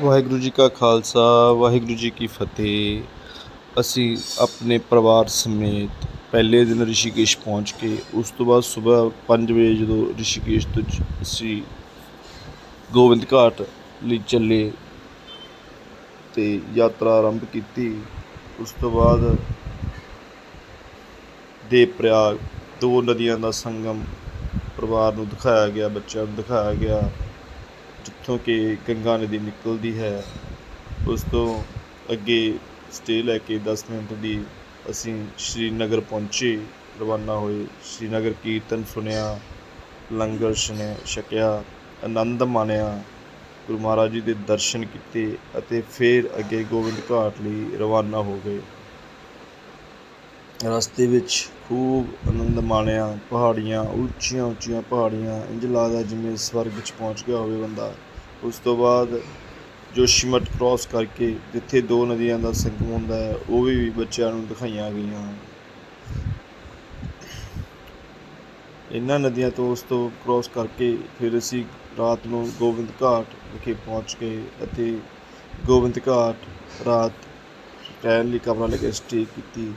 ਵਾਹਿਗੁਰੂ ਜੀ ਕਾ ਖਾਲਸਾ, ਵਾਹਿਗੁਰੂ ਜੀ ਕੀ ਫਤਿਹ। ਅਸੀਂ ਆਪਣੇ ਪਰਿਵਾਰ ਸਮੇਤ ਪਹਿਲੇ ਦਿਨ ਰਿਸ਼ੀਕੇਸ਼ ਪਹੁੰਚ ਕੇ, ਉਸ ਤੋਂ ਬਾਅਦ ਸਵੇਰ 5 ਵਜੇ ਜਦੋਂ ਰਿਸ਼ੀਕੇਸ਼ ਤੋਂ ਅਸੀਂ ਗੋਬਿੰਦ ਘਾਟ ਲਈ ਚੱਲੇ ਤੇ ਯਾਤਰਾ ਆਰੰਭ ਕੀਤੀ, ਉਸ ਤੋਂ ਬਾਅਦ ਦੇਵ ਪ੍ਰਯਾਗ ਦੋ ਨਦੀਆਂ ਦਾ ਸੰਗਮ ਪਰਿਵਾਰ ਨੂੰ ਦਿਖਾਇਆ ਗਿਆ, ਬੱਚਿਆਂ ਨੂੰ ਦਿਖਾਇਆ ਗਿਆ। ਜਿੱਥੋਂ ਕਿ ਗੰਗਾ ਨਦੀ ਨਿਕਲਦੀ ਹੈ, ਉਸ ਤੋਂ ਅੱਗੇ ਸਟੇ ਲੈ ਕੇ 10 ਮਿੰਟ ਦੀ ਅਸੀਂ ਸ਼੍ਰੀਨਗਰ ਪਹੁੰਚੇ, ਰਵਾਨਾ ਹੋਏ, ਸ਼੍ਰੀਨਗਰ ਕੀਰਤਨ ਸੁਣਿਆ, ਲੰਗਰ ਛਨੇ ਛਕਿਆ, ਆਨੰਦ ਮਾਣਿਆ, ਗੁਰੂ ਮਹਾਰਾਜ ਜੀ ਦੇ ਦਰਸ਼ਨ ਕੀਤੇ ਅਤੇ ਫਿਰ ਅੱਗੇ ਗੋਬਿੰਦ ਘਾਟ ਲਈ ਰਵਾਨਾ ਹੋ ਗਏ। ਰਸਤੇ ਵਿੱਚ ਖੂਬ ਆਨੰਦ ਮਾਣਿਆ, ਪਹਾੜੀਆਂ ਉੱਚੀਆਂ ਉੱਚੀਆਂ ਪਹਾੜੀਆਂ ਇੰਜ ਲੱਗਦਾ ਜਿਵੇਂ ਸਵਰਗ 'ਚ ਪਹੁੰਚ ਗਿਆ ਹੋਵੇ ਬੰਦਾ। ਉਸ ਤੋਂ ਬਾਅਦ ਜੋਸ਼ੀਮਠ ਕ੍ਰਾਸ ਕਰਕੇ ਜਿੱਥੇ ਦੋ ਨਦੀਆਂ ਦਾ ਸੰਗਮ ਹੁੰਦਾ ਹੈ, ਉਹ ਵੀ ਬੱਚਿਆਂ ਨੂੰ ਦਿਖਾਈਆਂ ਗਈਆਂ। ਇਹਨਾਂ ਨਦੀਆਂ ਤੋਂ ਉਸ ਤੋਂ ਕ੍ਰਾਸ ਕਰਕੇ ਫਿਰ ਅਸੀਂ ਰਾਤ ਨੂੰ ਗੋਬਿੰਦ ਘਾਟ ਵਿਖੇ ਪਹੁੰਚ ਗਏ ਅਤੇ ਗੋਬਿੰਦ ਘਾਟ ਰਾਤ ਰਹਿਣ ਲਈ ਕਮਰਾ ਲੈ ਕੇ ਸਟੇ ਕੀਤੀ।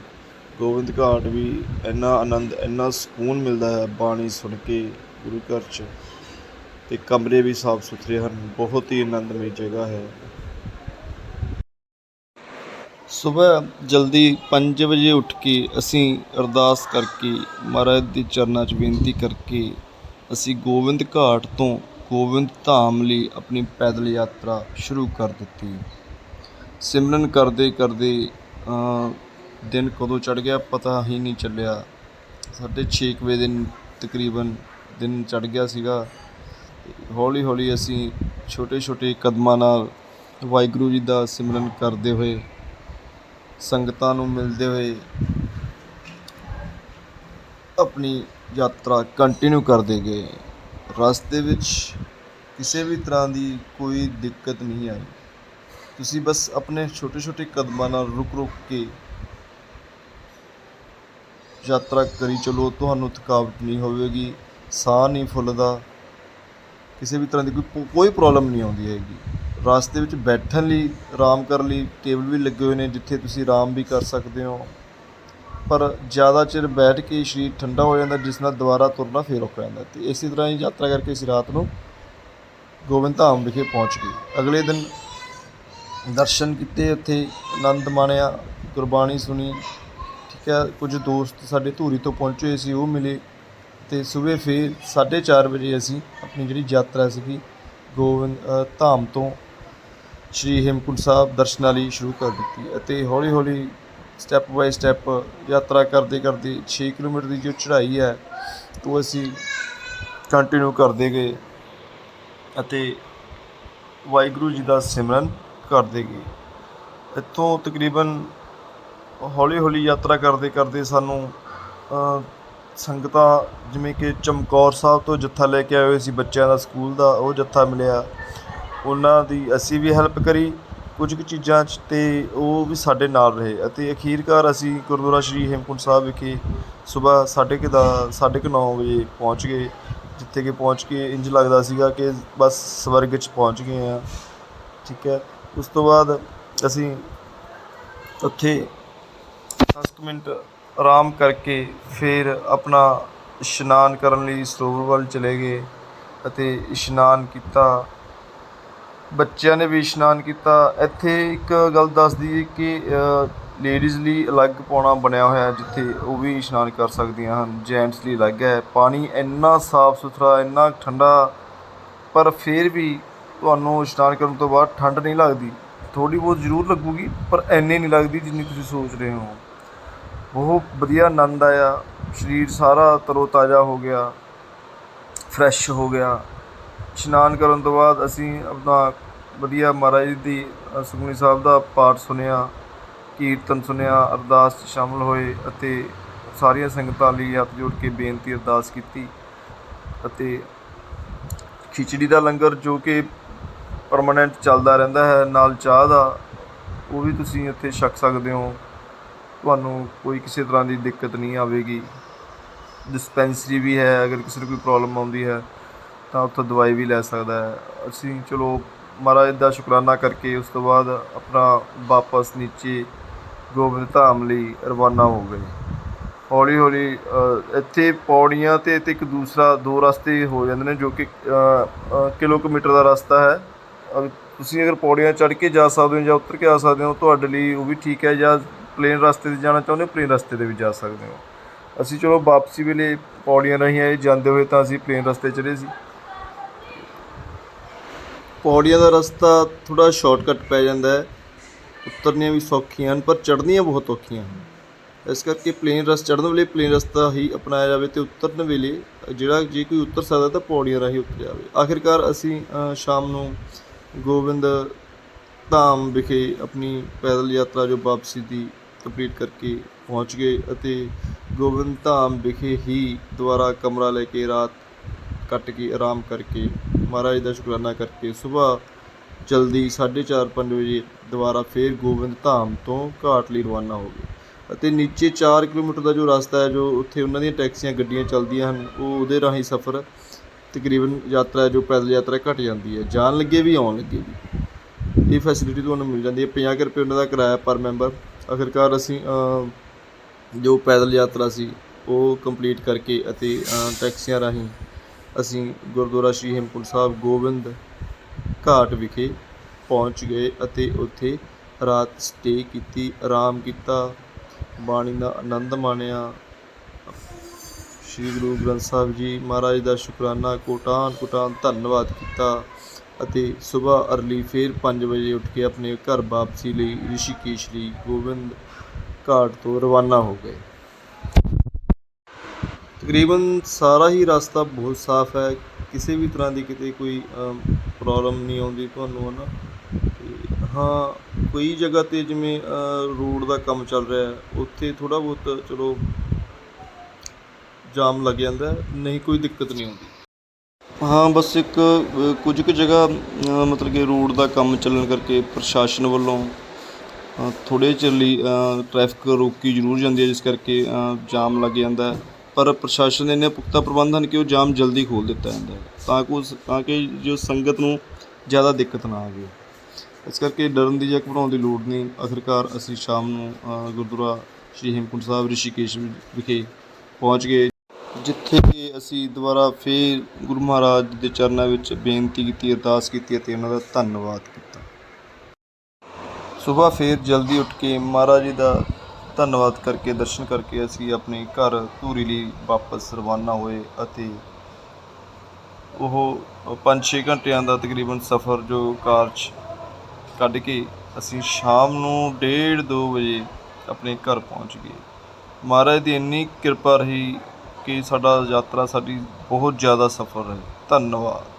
ਗੋਬਿੰਦ ਘਾਟ ਵੀ ਇੰਨਾ ਆਨੰਦ, ਇੰਨਾ ਸਕੂਨ ਮਿਲਦਾ ਹੈ ਬਾਣੀ ਸੁਣ ਕੇ ਗੁਰੂ ਘਰ 'ਚ। ਤੇ ਕਮਰੇ ਵੀ ਸਾਫ਼ ਸੁਥਰੇ ਹਨ, ਬਹੁਤ ਹੀ ਆਨੰਦਮਈ ਜਗ੍ਹਾ ਹੈ। ਸਵੇਰ ਜਲਦੀ 5 ਵਜੇ ਉੱਠ ਕੇ ਅਸੀਂ ਅਰਦਾਸ ਕਰਕੇ ਮਹਾਰਾਜ ਦੇ ਚਰਨਾਂ 'ਚ ਬੇਨਤੀ ਕਰਕੇ ਅਸੀਂ ਗੋਬਿੰਦ ਘਾਟ ਤੋਂ ਗੋਬਿੰਦ ਧਾਮ ਲਈ ਆਪਣੀ ਪੈਦਲ ਯਾਤਰਾ ਸ਼ੁਰੂ ਕਰ ਦਿੱਤੀ। ਸਿਮਰਨ ਕਰਦੇ ਕਰਦੇ ਦਿਨ ਕਦੋਂ ਚੜ ਗਿਆ ਪਤਾ ਹੀ ਨਹੀਂ ਚੱਲਿਆ। ਸਾਢੇ ਛੇ ਕੁ ਵਜੇ ਦਿਨ ਤਕਰੀਬਨ ਦਿਨ ਚੜ ਗਿਆ ਸੀਗਾ। ਹੌਲੀ ਹੌਲੀ ਅਸੀਂ ਛੋਟੇ ਛੋਟੇ ਕਦਮਾਂ ਨਾਲ ਵਾਹਿਗੁਰੂ ਜੀ ਦਾ ਸਿਮਰਨ ਕਰਦੇ ਹੋਏ, ਸੰਗਤਾਂ ਨੂੰ ਮਿਲਦੇ ਹੋਏ ਆਪਣੀ ਯਾਤਰਾ ਕੰਟੀਨਿਊ ਕਰਦੇ ਗਏ। ਰਸਤੇ ਵਿੱਚ ਕਿਸੇ ਵੀ ਤਰ੍ਹਾਂ ਦੀ ਕੋਈ ਦਿੱਕਤ ਨਹੀਂ ਆਈ। ਤੁਸੀਂ ਬਸ ਆਪਣੇ ਛੋਟੇ ਛੋਟੇ ਕਦਮਾਂ ਨਾਲ ਰੁਕ ਰੁਕ ਕੇ ਯਾਤਰਾ ਕਰੀ ਚਲੋ, ਤੁਹਾਨੂੰ ਥਕਾਵਟ ਨਹੀਂ ਹੋਵੇਗੀ, ਸਾਹ ਨਹੀਂ ਫੁੱਲਦਾ। ਕਿਸੇ ਵੀ ਤਰ੍ਹਾਂ ਦੀ ਕੋਈ ਕੋਈ ਪ੍ਰੋਬਲਮ ਨਹੀਂ ਆਉਂਦੀ ਹੈਗੀ। ਰਸਤੇ ਵਿੱਚ ਬੈਠਣ ਲਈ, ਆਰਾਮ ਕਰਨ ਲਈ ਟੇਬਲ ਵੀ ਲੱਗੇ ਹੋਏ ਨੇ ਜਿੱਥੇ ਤੁਸੀਂ ਆਰਾਮ ਵੀ ਕਰ ਸਕਦੇ ਹੋ। ਪਰ ਜ਼ਿਆਦਾ ਚਿਰ ਬੈਠ ਕੇ ਸਰੀਰ ਠੰਡਾ ਹੋ ਜਾਂਦਾ, ਜਿਸ ਨਾਲ ਦੁਬਾਰਾ ਤੁਰਨਾ ਫੇਰ ਔਖਾ ਜਾਂਦਾ ਤੇ ਇਸੇ ਤਰ੍ਹਾਂ ਹੀ ਯਾਤਰਾ ਕਰਕੇ ਅਸੀਂ ਰਾਤ ਨੂੰ ਗੋਬਿੰਦ ਧਾਮ ਵਿਖੇ ਪਹੁੰਚ ਗਏ। ਅਗਲੇ ਦਿਨ ਦਰਸ਼ਨ ਕੀਤੇ ਉੱਥੇ, ਆਨੰਦ ਮਾਣਿਆ, ਗੁਰਬਾਣੀ ਸੁਣੀ। ਠੀਕ ਹੈ, ਕੁਝ ਦੋਸਤ ਸਾਡੇ ਧੂਰੀ ਤੋਂ ਪਹੁੰਚੇ ਹੋਏ ਸੀ, ਉਹ ਮਿਲੇ। ਤੇ ਸਵੇਰ ਫੇਰ 4:30 ਵਜੇ ਅਸੀਂ ਆਪਣੀ ਜਿਹੜੀ ਯਾਤਰਾ ਸੀਗੀ ਗੋਬਿੰਦ ਧਾਮ ਤੋਂ ਸ਼੍ਰੀ ਹੇਮਕੁੰਟ ਸਾਹਿਬ ਦਰਸ਼ਨਾਂ ਲਈ ਸ਼ੁਰੂ ਕਰ ਦਿੱਤੀ ਅਤੇ ਹੌਲੀ ਹੌਲੀ ਸਟੈਪ ਬਾਈ ਸਟੈਪ ਯਾਤਰਾ ਕਰਦੇ ਕਰਦੇ 6 ਕਿਲੋਮੀਟਰ ਦੀ ਜੋ ਚੜ੍ਹਾਈ ਹੈ, ਉਹ ਅਸੀਂ ਕੰਟੀਨਿਊ ਕਰਦੇ ਗਏ ਅਤੇ ਵਾਹਿਗੁਰੂ ਜੀ ਦਾ ਸਿਮਰਨ ਕਰਦੇ ਗਏ। ਇੱਥੋਂ ਤਕਰੀਬਨ ਹੌਲੀ ਹੌਲੀ ਯਾਤਰਾ ਕਰਦੇ ਕਰਦੇ ਸਾਨੂੰ ਸੰਗਤਾਂ, ਜਿਵੇਂ ਕਿ ਚਮਕੌਰ ਸਾਹਿਬ ਤੋਂ ਜੱਥਾ ਲੈ ਕੇ ਆਏ ਹੋਏ ਸੀ ਬੱਚਿਆਂ ਦਾ ਸਕੂਲ ਦਾ, ਉਹ ਜੱਥਾ ਮਿਲਿਆ। ਉਹਨਾਂ ਦੀ ਅਸੀਂ ਵੀ ਹੈਲਪ ਕਰੀ, ਕੁਝ ਕੁ ਚੀਜ਼ਾਂ 'ਚ ਤੇ ਉਹ ਵੀ ਸਾਡੇ ਨਾਲ ਰਹੇ ਅਤੇ ਅਖੀਰਕਾਰ ਅਸੀਂ ਗੁਰਦੁਆਰਾ ਸ਼੍ਰੀ ਹੇਮਕੁੰਟ ਸਾਹਿਬ ਵਿਖੇ ਸਵੇਰ ਸਾਢੇ ਕੁ ਦਾ, ਸਾਢੇ ਕੁ ਨੌ ਵਜੇ ਪਹੁੰਚ ਗਏ, ਜਿੱਥੇ ਕਿ ਪਹੁੰਚ ਕੇ ਇੰਜ ਲੱਗਦਾ ਸੀਗਾ ਕਿ ਬਸ ਸਵਰਗ 'ਚ ਪਹੁੰਚ ਗਏ ਆ ਠੀਕ ਹੈ, ਉਸ ਤੋਂ ਬਾਅਦ ਅਸੀਂ ਉੱਥੇ 10 ਕੁ ਮਿੰਟ ਆਰਾਮ ਕਰਕੇ ਫਿਰ ਆਪਣਾ ਇਸ਼ਨਾਨ ਕਰਨ ਲਈ ਸਰੋਵਰ ਵੱਲ ਚਲੇ ਗਏ ਅਤੇ ਇਸ਼ਨਾਨ ਕੀਤਾ। ਬੱਚਿਆਂ ਨੇ ਵੀ ਇਸ਼ਨਾਨ ਕੀਤਾ। ਇੱਥੇ ਇੱਕ ਗੱਲ ਦੱਸ ਦਈਏ ਕਿ ਲੇਡੀਜ਼ ਲਈ ਅਲੱਗ ਪੌਣਾ ਬਣਿਆ ਹੋਇਆ ਜਿੱਥੇ ਉਹ ਵੀ ਇਸ਼ਨਾਨ ਕਰ ਸਕਦੀਆਂ ਹਨ। ਜੈਂਟਸ ਲਈ ਅਲੱਗ ਹੈ। ਪਾਣੀ ਇੰਨਾ ਸਾਫ਼ ਸੁਥਰਾ, ਇੰਨਾ ਠੰਡਾ, ਪਰ ਫਿਰ ਵੀ ਤੁਹਾਨੂੰ ਇਸ਼ਨਾਨ ਕਰਨ ਤੋਂ ਬਾਅਦ ਠੰਡ ਨਹੀਂ ਲੱਗਦੀ। ਥੋੜੀ ਬਹੁਤ ਜ਼ਰੂਰ ਲੱਗੂਗੀ, ਪਰ ਐਨੀ ਨਹੀਂ ਲੱਗਦੀ ਜਿੰਨੀ ਤੁਸੀਂ ਸੋਚ ਰਹੇ ਹੋ। ਬਹੁਤ ਵਧੀਆ ਆਨੰਦ ਆਇਆ। ਸਰੀਰ ਸਾਰਾ ਤਰੋ ਤਾਜ਼ਾ ਹੋ ਗਿਆ ਫਰੈਸ਼ ਹੋ ਗਿਆ। ਇਸ਼ਨਾਨ ਕਰਨ ਤੋਂ ਬਾਅਦ ਅਸੀਂ ਆਪਣਾ ਵਧੀਆ ਮਹਾਰਾਜ ਦੀ ਸੁਖਮਨੀ ਸਾਹਿਬ ਦਾ ਪਾਠ ਸੁਣਿਆ, ਕੀਰਤਨ ਸੁਣਿਆ, ਅਰਦਾਸ 'ਚ ਸ਼ਾਮਲ ਹੋਏ ਅਤੇ ਸਾਰੀਆਂ ਸੰਗਤਾਂ ਲਈ ਹੱਥ ਜੋੜ ਕੇ ਬੇਨਤੀ, ਅਰਦਾਸ ਕੀਤੀ ਅਤੇ ਖਿਚੜੀ ਦਾ ਲੰਗਰ ਜੋ ਕਿ ਪਰਮਾਨੈਂਟ ਚੱਲਦਾ ਰਹਿੰਦਾ ਹੈ, ਨਾਲ ਚਾਹ ਦਾ, ਉਹ ਵੀ ਤੁਸੀਂ ਇੱਥੇ ਛਕ ਸਕਦੇ ਹੋ। ਤੁਹਾਨੂੰ ਕੋਈ ਕਿਸੇ ਤਰ੍ਹਾਂ ਦੀ ਦਿੱਕਤ ਨਹੀਂ ਆਵੇਗੀ। ਡਿਸਪੈਂਸਰੀ ਵੀ ਹੈ ਅਗਰ ਕਿਸੇ ਨੂੰ ਕੋਈ ਪ੍ਰੋਬਲਮ ਆਉਂਦੀ ਹੈ ਤਾਂ ਉੱਥੋਂ ਦਵਾਈ ਵੀ ਲੈ ਸਕਦਾ ਹੈ। ਅਸੀਂ ਚਲੋ ਮਹਾਰਾਜ ਦਾ ਸ਼ੁਕਰਾਨਾ ਕਰਕੇ ਉਸ ਤੋਂ ਬਾਅਦ ਆਪਣਾ ਵਾਪਸ ਨੀਚੇ ਗੋਬਿੰਦ ਧਾਮ ਲਈ ਰਵਾਨਾ ਹੋ ਗਏ। ਹੌਲੀ ਹੌਲੀ ਇੱਥੇ ਪੌੜੀਆਂ ਤੇ ਇੱਕ ਦੂਸਰਾ ਦੋ ਰਸਤੇ ਹੋ ਜਾਂਦੇ ਨੇ ਜੋ ਕਿ ਅ, ਕਿਲੋਮੀਟਰ ਦਾ ਰਸਤਾ ਹੈ। ਅ, ਤੁਸੀਂ ਅਗਰ ਪੌੜੀਆਂ ਚੜ੍ਹ ਕੇ ਜਾ ਸਕਦੇ ਹੋ ਜਾਂ ਉਤਰ ਕੇ ਆ ਸਕਦੇ ਹੋ ਤੁਹਾਡੇ ਲਈ ਉਹ ਵੀ ਠੀਕ ਹੈ ਜਾਂ ਪਲੇਨ ਰਸਤੇ ਤੇ ਜਾਣਾ ਚਾਹੁੰਦੇ ਹੋ, ਪਲੇਨ ਰਸਤੇ ਤੇ ਵੀ ਜਾ ਸਕਦੇ ਹੋ? ਅਸੀਂ ਚਲੋ ਵਾਪਸੀ ਵੇਲੇ ਪੌੜੀਆਂ ਰਾਹੀਂ ਆਏ, ਜਾਂਦੇ ਹੋਏ ਤਾਂ ਅਸੀਂ ਪਲੇਨ ਰਸਤੇ ਚੜੇ ਸੀ। ਪੌੜੀਆਂ ਦਾ ਰਸਤਾ ਥੋੜਾ ਸ਼ਾਰਟਕਟ ਪੈ ਜਾਂਦਾ ਹੈ। ਉਤਰਨੀਆਂ ਵੀ ਸੌਖੀਆਂ ਹਨ, ਪਰ ਚੜ੍ਹਨੀਆਂ ਬਹੁਤ ਔਖੀਆਂ ਹਨ। ਇਸ ਕਰਕੇ ਪਲੇਨ ਰਸ, ਚੜ੍ਹਨ ਵੇਲੇ ਪਲੇਨ ਰਸਤਾ ਹੀ ਅਪਣਾਇਆ ਜਾਵੇ ਤੇ ਉਤਰਨ ਵੇਲੇ ਜਿਹੜਾ ਜੇ ਕੋਈ ਉਤਰ ਸਕਦਾ ਤਾਂ ਪੌੜੀਆਂ ਰਾਹੀਂ ਉਤਰ ਜਾਵੇ। ਆਖਿਰਕਾਰ ਅਸੀਂ ਸ਼ਾਮ ਨੂੰ ਗੋਬਿੰਦ ਧਾਮ ਵਿਖੇ ਆਪਣੀ ਪੈਦਲ ਯਾਤਰਾ ਜੋ ਵਾਪਸੀ ਦੀ ਕੰਪਲੀਟ ਕਰਕੇ ਪਹੁੰਚ ਗਏ ਅਤੇ ਗੋਬਿੰਦ ਧਾਮ ਵਿਖੇ ਹੀ ਦੁਬਾਰਾ ਕਮਰਾ ਲੈ ਕੇ ਰਾਤ ਕੱਟ ਕੇ ਆਰਾਮ ਕਰਕੇ ਮਹਾਰਾਜ ਦਾ ਸ਼ੁਕਰਾਨਾ ਕਰਕੇ ਸਵੇਰ ਜਲਦੀ 4:30 5 ਵਜੇ ਦੁਬਾਰਾ ਫੇਰ ਗੋਬਿੰਦ ਧਾਮ ਤੋਂ ਘਾਟ ਲਈ ਰਵਾਨਾ ਹੋ ਗਏ ਅਤੇ ਨੀਚੇ 4 ਕਿਲੋਮੀਟਰ ਦਾ ਜੋ ਰਸਤਾ ਹੈ, ਜੋ ਉੱਥੇ ਉਹਨਾਂ ਦੀਆਂ ਟੈਕਸੀਆਂ, ਗੱਡੀਆਂ ਚੱਲਦੀਆਂ ਹਨ, ਉਹ ਉਹਦੇ ਰਾਹੀਂ ਸਫ਼ਰ ਤਕਰੀਬਨ ਯਾਤਰਾ ਜੋ ਪੈਦਲ ਯਾਤਰਾ ਘਟ ਜਾਂਦੀ ਹੈ। ਜਾਣ ਲੱਗੇ ਵੀ, ਆਉਣ ਲੱਗੇ ਵੀ। ਇਹ ਫੈਸਿਲਿਟੀ ਤੁਹਾਨੂੰ ਮਿਲ ਜਾਂਦੀ ਹੈ। 50 ਕੁ ਰੁਪਏ ਉਹਨਾਂ ਦਾ ਕਿਰਾਇਆ ਪਰ ਮੈਂਬਰ ਆਖਿਰਕਾਰ ਅਸੀਂ ਜੋ ਪੈਦਲ ਯਾਤਰਾ ਸੀ, ਉਹ ਕੰਪਲੀਟ ਕਰਕੇ ਅਤੇ ਟੈਕਸੀਆਂ ਰਾਹੀਂ ਅਸੀਂ ਗੁਰਦੁਆਰਾ ਸ਼੍ਰੀ ਹੇਮਕੁੰਟ ਸਾਹਿਬ ਗੋਬਿੰਦ ਘਾਟ ਵਿਖੇ ਪਹੁੰਚ ਗਏ ਅਤੇ ਉੱਥੇ ਰਾਤ ਸਟੇ ਕੀਤੀ, ਆਰਾਮ ਕੀਤਾ, ਬਾਣੀ ਦਾ ਆਨੰਦ ਮਾਣਿਆ। ਸ਼੍ਰੀ ਗੁਰੂ ਗ੍ਰੰਥ ਸਾਹਿਬ ਜੀ ਮਹਾਰਾਜ ਦਾ ਸ਼ੁਕਰਾਨਾ ਕੋਟਾਨ ਕੋਟਾਨ ਧੰਨਵਾਦ ਕੀਤਾ। ਅਤੇ ਸੁਬਾਹ ਅਰਲੀ ਫੇਰ 5 ਵਜੇ ਉੱਠ ਕੇ ਆਪਣੇ ਘਰ ਵਾਪਸੀ ਲਈ ਰਿਸ਼ੀਕੇਸ਼ ਲਈ ਗੋਬਿੰਦ ਘਾਟ ਤੋਂ ਰਵਾਨਾ ਹੋ ਗਏ। ਤਕਰੀਬਨ ਸਾਰਾ ਹੀ ਰਸਤਾ ਬਹੁਤ ਸਾਫ਼ ਹੈ। ਕਿਸੇ ਵੀ ਤਰ੍ਹਾਂ ਦੀ ਕਿਤੇ ਕੋਈ ਪ੍ਰੋਬਲਮ ਨਹੀਂ ਆਉਂਦੀ ਤੁਹਾਨੂੰ ਹਨਾ ਤੇ ਹਾਂ, ਕੋਈ ਜਗ੍ਹਾ ਤੇ ਜਿਵੇਂ ਰੋਡ ਦਾ ਕੰਮ ਚੱਲ ਰਿਹਾ ਹੈ, ਉੱਥੇ ਥੋੜਾ ਬਹੁਤ ਚਲੋ ਜਾਮ ਲੱਗ ਜਾਂਦਾ ਨਹੀਂ ਕੋਈ ਦਿੱਕਤ ਨਹੀਂ ਆਉਂਦੀ। ਹਾਂ ਬਸ ਇੱਕ ਅ, ਕੁਝ ਕੁ ਜਗ੍ਹਾ ਅ, ਮਤਲਬ ਕਿ ਰੋਡ ਦਾ ਕੰਮ ਚੱਲਣ ਕਰਕੇ ਪ੍ਰਸ਼ਾਸਨ ਵੱਲੋਂ ਥੋੜੇ ਚਿਰ ਲਈ ਟ੍ਰੈਫਿਕ ਰੋਕੀ ਜ਼ਰੂਰ ਜਾਂਦੀ ਹੈ ਜਿਸ ਕਰਕੇ ਅ, ਜਾਮ ਲੱਗ ਜਾਂਦਾ ਹੈ। ਪਰ ਪ੍ਰਸ਼ਾਸਨ ਦੇ ਇੰਨੇ ਪੁਖਤਾ ਪ੍ਰਬੰਧ ਹਨ ਕਿ ਉਹ ਜਾਮ ਜਲਦੀ ਖੋਲ੍ਹ ਦਿੱਤਾ ਜਾਂਦਾ ਹੈ ਤਾਂ ਕਿ ਉਸ ਤਾਂ ਕਿ ਜੋ ਸੰਗਤ ਨੂੰ ਜ਼ਿਆਦਾ ਦਿੱਕਤ ਨਾ ਆਵੇ। ਇਸ ਕਰਕੇ ਡਰਨ ਦੀ ਜਾਂ ਘਬਰਾਉਣ ਦੀ ਲੋੜ ਨਹੀਂ। ਆਖਿਰਕਾਰ ਅਸੀਂ ਸ਼ਾਮ ਨੂੰ ਅ, ਗੁਰਦੁਆਰਾ ਸ਼੍ਰੀ ਹੇਮਕੁੰਟ ਸਾਹਿਬ ਰਿਸ਼ੀਕੇਸ਼ ਵਿਖੇ ਪਹੁੰਚ ਗਏ। ਜਿੱਥੇ ਕਿ ਅਸੀਂ ਦੁਬਾਰਾ ਫੇਰ ਗੁਰੂ ਮਹਾਰਾਜ ਦੇ ਚਰਨਾਂ ਵਿੱਚ ਬੇਨਤੀ ਕੀਤੀ, ਅਰਦਾਸ ਕੀਤੀ ਅਤੇ ਉਹਨਾਂ ਦਾ ਧੰਨਵਾਦ ਕੀਤਾ। ਸਵੇਰ ਫੇਰ ਜਲਦੀ ਉੱਠ ਕੇ ਮਹਾਰਾਜ ਜੀ ਦਾ ਧੰਨਵਾਦ ਕਰਕੇ, ਦਰਸ਼ਨ ਕਰਕੇ ਅਸੀਂ ਆਪਣੇ ਘਰ ਧੂਰੀ ਲਈ ਵਾਪਸ ਰਵਾਨਾ ਹੋਏ ਅਤੇ ਉਹ 5-6 ਘੰਟਿਆਂ ਦਾ ਤਕਰੀਬਨ ਸਫ਼ਰ ਜੋ ਕਾਰ 'ਚ ਕੱਢ ਕੇ ਅਸੀਂ ਸ਼ਾਮ ਨੂੰ 1:30 2 ਵਜੇ ਆਪਣੇ ਘਰ ਪਹੁੰਚ ਗਏ। ਮਹਾਰਾਜ ਦੀ ਇੰਨੀ ਕਿਰਪਾ ਰਹੀ ਕਿ ਸਾਡਾ ਯਾਤਰਾ ਸਾਡੀ ਬਹੁਤ ਜ਼ਿਆਦਾ ਸਫਲ ਰਹੀ। ਧੰਨਵਾਦ।